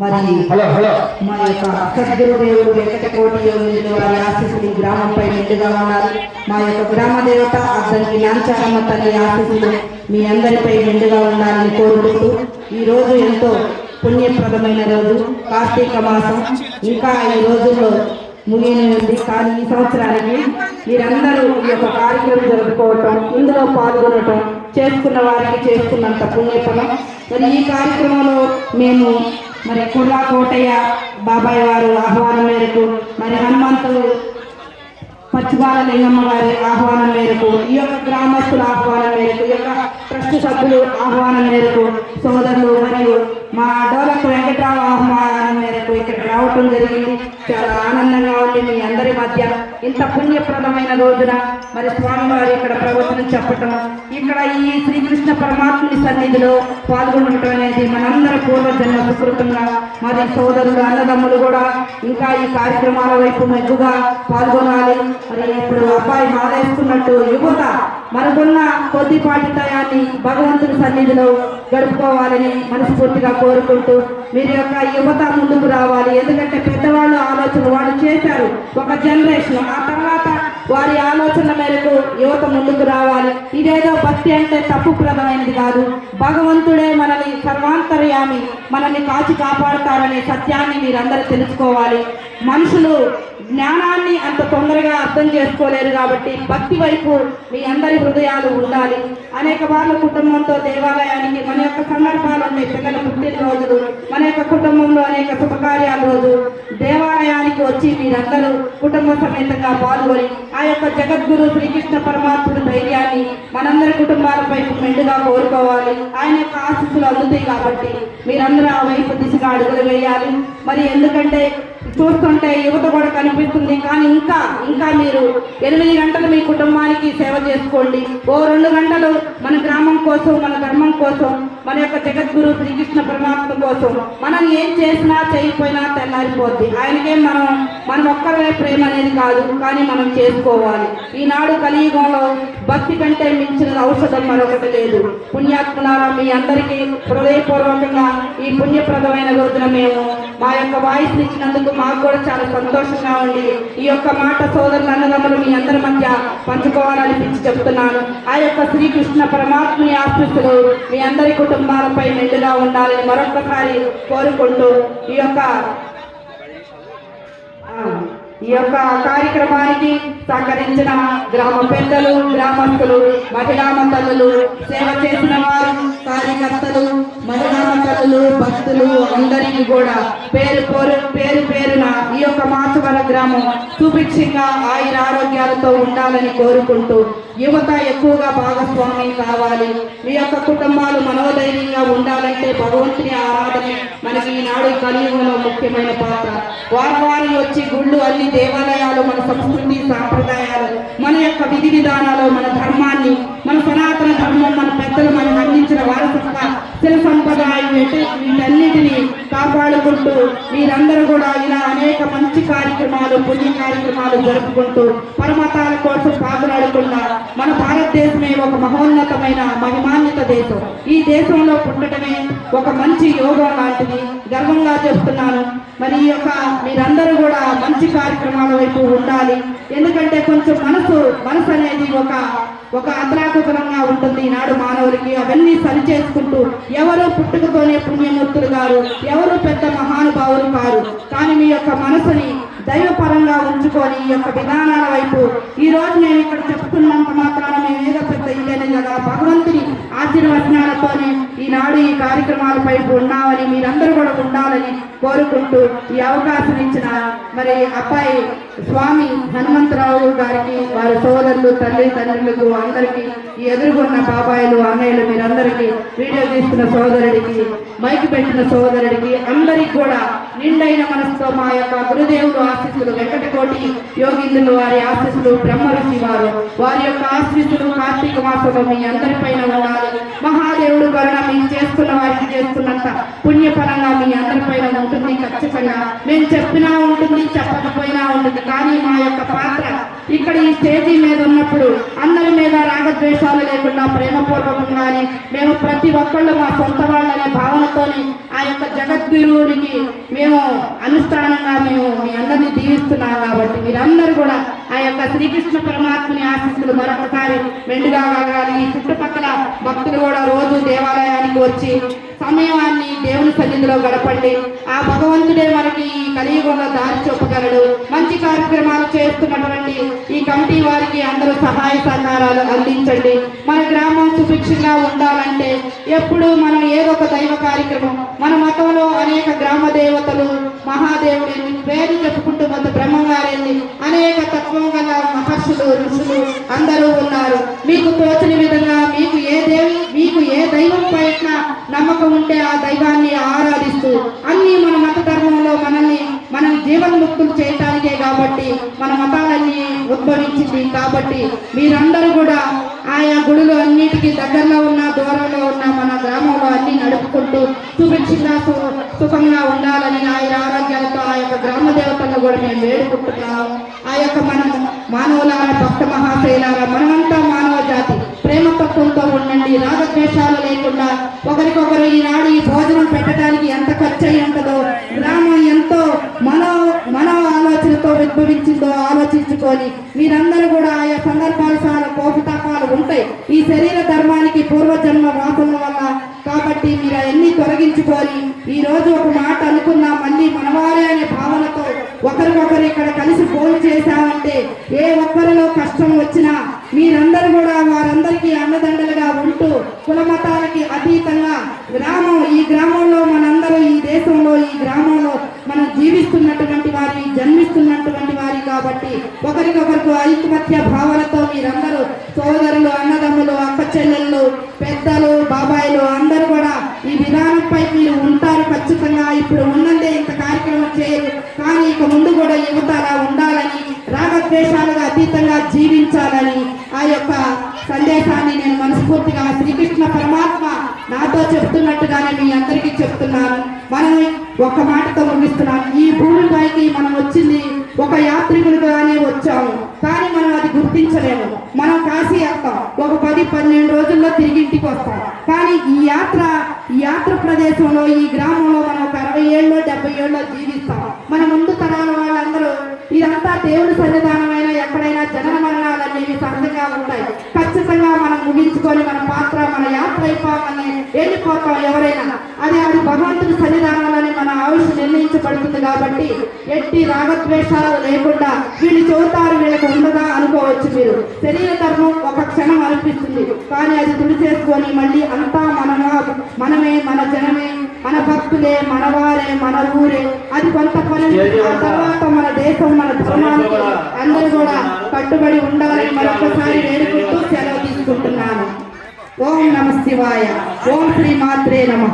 మరి మా యొక్క సద్గురుదేవుడు వెంకటకోటి యోగులు వారి ఆశీస్సులు గ్రామంపై నిండుగా ఉన్నారు. మా యొక్క గ్రామ దేవత అతనికి నాంచారమ్మ తల్లి ఆశీస్సులు మీ అందరిపై నిండుగా ఉండాలని కోరుకుంటూ ఈ రోజు ఎంతో పుణ్యప్రదమైన రోజు. కార్తీక మాసం ఇంకా ఈ రోజుల్లో ముగియనుంది. కానీ ఈ సంవత్సరానికి మీరందరూ ఈ యొక్క కార్యక్రమం జరుపుకోవటం ఇందులో పాల్గొనటం చేసుకున్న వారికి చేసుకున్నంత పుణ్యఫలం. మరి ఈ కార్యక్రమంలో మేము మరి కుర్లా కోటయ్య బాబాయ్ వారు ఆహ్వానం మేరకు మరి హనుమంతుడు పచ్చిబాల లింగమ్మ వారి ఆహ్వానం మేరకు ఈ యొక్క గ్రామస్తుల ఆహ్వానం మేరకు ఈ యొక్క ట్రస్ట్ సభ్యులు ఆహ్వానం మేరకు సోదరులు మరియు మా డోలకు వెంకట్రావు ఆహ్వానం మేరకు ఇక్కడ రావటం జరిగింది. చాలా ఆనందంగా ఉంది మీ అందరి మధ్య. ఇంత పుణ్యప్రదమైన రోజున మరి స్వామివారు ఇక్కడ ప్రవచనం చెప్పటం ఇక్కడ ఈ శ్రీకృష్ణ పరమాత్ముని సన్నిధిలో పాల్గొనటం అనేది మనందరి పూర్వజన్మ సుకృతంగా మరి సోదరులు అన్నదమ్ములు కూడా ఇంకా ఈ కార్యక్రమాల వైపు మెగ్గుగా పాల్గొనాలి. మరి ఇప్పుడు అబ్బాయి మాలేసుకున్నట్టు యువత మనకున్న కొద్దిపాటి టయాన్ని భగవంతుని సన్నిధిలో గడుపుకోవాలని మనస్ఫూర్తిగా కోరుకుంటూ మీరు యొక్క యువత ముందుకు రావాలి. ఎందుకంటే చేశారు ఒక జనరేషన్ ఆ తర్వాత వారి ఆలోచన మేరకు యువత ముందుకు రావాలి. ఇదేదో భక్తి అంటే తప్పుప్రదమైనది కాదు. భగవంతుడే మనల్ని సర్వాంతర్యామి మనల్ని కాచి కాపాడుతారనే సత్యాన్ని మీరందరూ తెలుసుకోవాలి. మనుషులు జ్ఞానాన్ని అంత తొందరగా అర్థం చేసుకోలేరు కాబట్టి భక్తి వైపు మీ అందరి హృదయాలు ఉండాలి. అనేక వాళ్ళ కుటుంబంతో దేవాలయానికి మన యొక్క సందర్భాలు ఉన్నాయి. పిల్లల పుట్టినరోజులు మన యొక్క కుటుంబంలో అనేక శుభకార్యాల రోజు. దేవాలయానికి వచ్చి మీరందరూ కుటుంబ సమేతంగా పాల్గొని ఆ యొక్క జగద్గురు శ్రీకృష్ణ పరమాత్ముడు ధైర్యాన్ని మనందరి కుటుంబాలపై మెండుగా కోరుకోవాలి. ఆయన యొక్క ఆశీస్సులు అందుతాయి కాబట్టి మీరందరూ ఆ వైపు దిశగా అడుగులు వేయాలి. మరి ఎందుకంటే చూస్తుంటే యువత కూడా కనిపిస్తుంది. కానీ ఇంకా ఇంకా మీరు ఎనిమిది గంటలు మీ కుటుంబానికి సేవ చేసుకోండి. ఓ రెండు గంటలు మన గ్రామం కోసం మన ధర్మం కోసం మన యొక్క జగద్గురు శ్రీకృష్ణ పరమాత్మ కోసం మనం ఏం చేసినా చేయకపోయినా తెల్లారిపోద్ది. ఆయనకేం మనం మనం ఒక్కరే ప్రేమ అనేది కాదు కానీ మనం చేసుకోవాలి. ఈనాడు కలియుగంలో భక్తి కంటే మించిన ఔషధం మరొకటి లేదు. పుణ్యాత్మలారా మీ అందరికీ హృదయపూర్వకంగా ఈ పుణ్యప్రదమైన రోజున మేము మా యొక్క వాయిస్ ఇచ్చినందుకు మాకు కూడా చాలా సంతోషంగా ఉంది. ఈ యొక్క మాట సోదరులు అన్నదమ్ములు మీ అందరి మధ్య పంచుకోవాలనిపించి చెప్తున్నాను. ఆ యొక్క శ్రీకృష్ణ పరమాత్మని ఆశిస్తులు మీ అందరి కుటుంబ కుటుంబాలపై మెండుగా ఉండాలని మరొకసారి కోరుకుంటూ ఈ యొక్క ఈ యొక్క కార్యక్రమానికి సహకరించిన గ్రామ పెద్దలు గ్రామస్తులు మహిళా మండలులు సేవ చేసిన వారు కార్యకర్తలు మహిళా భక్తులు అందరికీ కూడా పేరు పేరు పేరు పేరున ఈ యొక్క మాచవర గ్రామం సుభిక్షంగా ఆయుర ఆరోగ్యాలతో ఉండాలని కోరుకుంటూ యువత ఎక్కువగా భాగస్వామ్యం కావాలి. మీ యొక్క కుటుంబాలు మనోధైర్యంగా ఉండాలంటే భగవంతుని ఆరాధన మనకి ఈనాడు కలియుగంలో ముఖ్యమైన పాత్ర. వారం వారం వచ్చి గుళ్ళు అన్ని దేవాలయాలు మన సంస్కృతి సాంప్రదాయాలు మన యొక్క విధి విధానాలు మన ధర్మాన్ని మన సనాతన వారసత్వ శిల సంప్రదాయం వీటన్నిటిని కాపాడుకుంటూ మీరందరూ కూడా ఇలా అనేక మంచి కార్యక్రమాలు పుణ్య కార్యక్రమాలు జరుపుకుంటూ పరమతాల కోసం పాకులాడకుండా మన భారతదేశమే ఒక మహోన్నతమైన మహిమాన్విత దేశం. ఈ దేశంలో పుట్టడమే ఒక మంచి యోగం లాంటిది. గర్వంగా చెప్తున్నాను. మరి ఈ యొక్క మీరందరూ కూడా మంచి కార్యక్రమాల వైపు ఉండాలి. ఎందుకంటే కొంచెం మనసు మనసు ఒక ఒక అతలాకుతలంగా ఉంటుంది ఈనాడు మానవులకి. అవన్నీ సరి చేసుకుంటూ ఎవరు పుట్టుకతోనే పుణ్యమూర్తులు గారు ఎవరు పెద్ద మహానుభావులు కారు. కానీ మీ యొక్క మనసుని దైవపరంగా ఉంచుకొని ఈ యొక్క విధానాల వైపు ఈ రోజు నేను ఇక్కడ చెప్తున్నాం మాత్రాన మేము ఏదో పెద్ద ఇల్లేనే కదా భగవంతుని ఆశీర్వచనాలతోనే ఈనాడు ఈ కార్యక్రమాలపై ఉన్నామని మీరందరూ కూడా ఉండాలని కోరుకుంటూ ఈ అవకాశం ఇచ్చిన మరి అబ్బాయి స్వామి హనుమంతరావు గారికి వారి సోదరులు తల్లి తండ్రులకు అందరికీ ఈ బాబాయిలు అన్నయ్యలు మీరందరికీ వీడియో తీస్తున్న సోదరుడికి మైక్ పెట్టిన సోదరుడికి అందరికీ కూడా నిండైన మనసుతో మా యొక్క గురుదేవుడు ఆశీస్సులు వెంకటకోటి యోగిందులు వారి ఆశీస్సులు బ్రహ్మరుచి వారు వారి యొక్క ఆశీస్సులు కార్తీక మాసంలో మీ అందరిపైన ఉండాలి. మహాదేవుడు కరుణ మీ చేస్తున్న చేస్తున్నంత చేసుకున్నంత పుణ్యపరంగా మీ అందరిపైన ఉంటుంది ఖచ్చితంగా. మేము చెప్పినా ఉంటుంది చెప్పకపోయినా ఉంటుంది. కానీ మా యొక్క పాత్ర ఇక్కడ ఈ స్టేజీ మీద ఉన్నప్పుడు అందరి మీద రాగద్వేషాలు లేకుండా ప్రేమపూర్వకంగానే మేము ప్రతి ఒక్కళ్ళు మా సొంత వాళ్ళనే భావనతోని ఆ యొక్క జగద్గురువుడికి మేము అనుష్ఠానంగా మేము మీ అందరినీ దీవిస్తున్నాం కాబట్టి మీరందరూ కూడా ఆ యొక్క శ్రీకృష్ణ పరమాత్మని ఆశీస్సులు మరొకసారి మెండుగా కాగాలి ఈ చుట్టుపక్కల భక్తులు కూడా రోజు దేవాలయానికి వచ్చి సమయాన్ని దేవుని సన్నిధిలో గడపండి. ఆ భగవంతుడే మనకి ఈ కలియుగంలో దారి చూపగలడు. మంచి కార్యక్రమాలు చేస్తున్నటువంటి ఈ కమిటీ వారికి అందరూ సహాయ సహకారాలు అందించండి. మన గ్రామం సుభిక్షంగా ఉండాలంటే ఎప్పుడు మనం ఏదో ఒక దైవ కార్యక్రమం మన మతంలో అనేక గ్రామ దేవతలు మహాదేవుడిని పేరు చెప్పుకుంటూ మొత్తం బ్రహ్మగారిని అనేక తత్వం గల మహర్షులు ఋషులు అందరూ ఉన్నారు. మీకు తోచిన విధంగా మీకు ఏ దేవి నమ్మకం ఉంటే ఆ దైవాన్ని ఆరాధిస్తూ అన్ని మన మత ధర్మంలో మనల్ని మనం జీవన్ముక్తులు చేయటానికే కాబట్టి మన మతాలన్నీ ఉద్భవించింది కాబట్టి మీరందరూ కూడా ఆయా గుడులు అన్నిటికీ దగ్గరలో ఉన్న దూరంలో ఉన్న మన గ్రామంలో అన్ని నడుపుకుంటూ సుభిక్షంగా సు- సుఖంగా ఉండాలని ఆయన ఆరోగ్యాలతో ఆ యొక్క గ్రామ దేవతలను కూడా మేము వేడుకుంటున్నాము ఆ యొక్క మనం మానవులారా భక్త మహాశైలారా మనమంతా మానవ జాతి. ప్రేమ తత్వంతో ఉండండి రాగద్వేషాలు లేకుండా ఒకరికొకరు ఈనాడు ఈ భోజనం పెట్టడానికి ఎంత ఖర్చు అయి ఉంటుందో గ్రామం ఎంతో మనో మనో ఆలోచనతో ఉద్భవించిందో ఆలోచించుకొని మీరందరూ కూడా ఆయా సందర్భాలు చాలా కోపతాపాలు ఉంటాయి. ఈ శరీర ధర్మానికి పూర్వజన్మ వాసన వల్ల కాబట్టి మీరు అవన్నీ తొలగించుకొని ఈ రోజు ఒక మాట అనుకున్నా మళ్ళీ మనవారే అనే భావనతో ఒకరికొకరు ఇక్కడ కలిసి ఫోన్ చేశామంటే ఏ ఒక్కరిలో కష్టం వచ్చినా మీరందరూ కూడా వారందరికీ అన్నదండలుగా కుల మతాలకి అతీతంగా గ్రామం ఈ గ్రామంలో మనందరూ ఈ దేశంలో ఈ గ్రామంలో మనం జీవిస్తున్నటువంటి వారి జన్మిస్తున్నటువంటి వారి కాబట్టి ఒకరికొకరికి ఐకమత్య భావనతో మీరందరూ సోదరులు అన్నదమ్ములు అక్క చెల్లెళ్ళు పెద్దలు బాబాయిలు అందరూ కూడా ఈ విధానంపై మీరు ఉంటారు ఖచ్చితంగా. ఇప్పుడు ఉన్నదే ఇంత కార్యక్రమం చేయరు. కానీ ఇక ముందు కూడా యువత అలా ఉండాలని రాగద్వేషాలుగా అతీతంగా జీవించాలని ఆ యొక్క సందేశాన్ని నేను మనస్ఫూర్తిగా శ్రీకృష్ణ పరమాత్మ నాతో చెప్తున్నట్టుగానే మీ అందరికీ చెప్తున్నాను. మనం ఒక మాటతో ముగిస్తున్నాం. ఈ భూమిపైకి మనం వచ్చింది ఒక యాత్రికులుగానే వచ్చాము. కానీ మనం అది గుర్తించలేము. మనం కాశీ వెళ్తాం. ఒక పది పన్నెండు రోజుల్లో తిరిగి ఇంటికి వస్తాం. కానీ ఈ యాత్ర ఈ యాత్ర ప్రదేశంలో ఈ గ్రామంలో మనం ఒక అరవై ఏళ్ళు డెబ్బై ఏళ్ళు జీవిస్తాం. మన ముందు తరాల వాళ్ళందరూ ఇదంతా దేవుడి సన్నిధానమైన ఎక్కడైనా జనన మరణాలు అనేవి సహజంగా ఉంటాయి ఖచ్చితంగా మనం ముగించుకొని మన పాత్ర మన యాత్ర అయిపోవాలని వెళ్ళిపోతాం ఎవరైనా. అది అది భగవంతుడి సన్నిధానంలోనే మన ఆయుష్ నిర్ణయించబడుతుంది కాబట్టి ఎట్టి రాగద్వేషాలు లేకుండా వీళ్ళు చెబుతారు వీళ్ళకి ఉండదా అనుకోవచ్చు మీరు. శరీర ధర్మం ఒక క్షణం అనిపిస్తుంది. కానీ అది తుడి చేసుకొని మళ్ళీ అంతా మనగా మనమే మన జనమే మన భక్తులే మన వారే మన ఊరే. అది కొంత పని ఆ తర్వాత మన దేశం మన ధర్మానికి అందరూ కూడా కట్టుబడి ఉండాలని మరొకసారి వేడుకుంటూ సెలవు తీసుకుంటున్నాను. ఓం నమ శివాయ. ఓం శ్రీ మాత్రే నమ.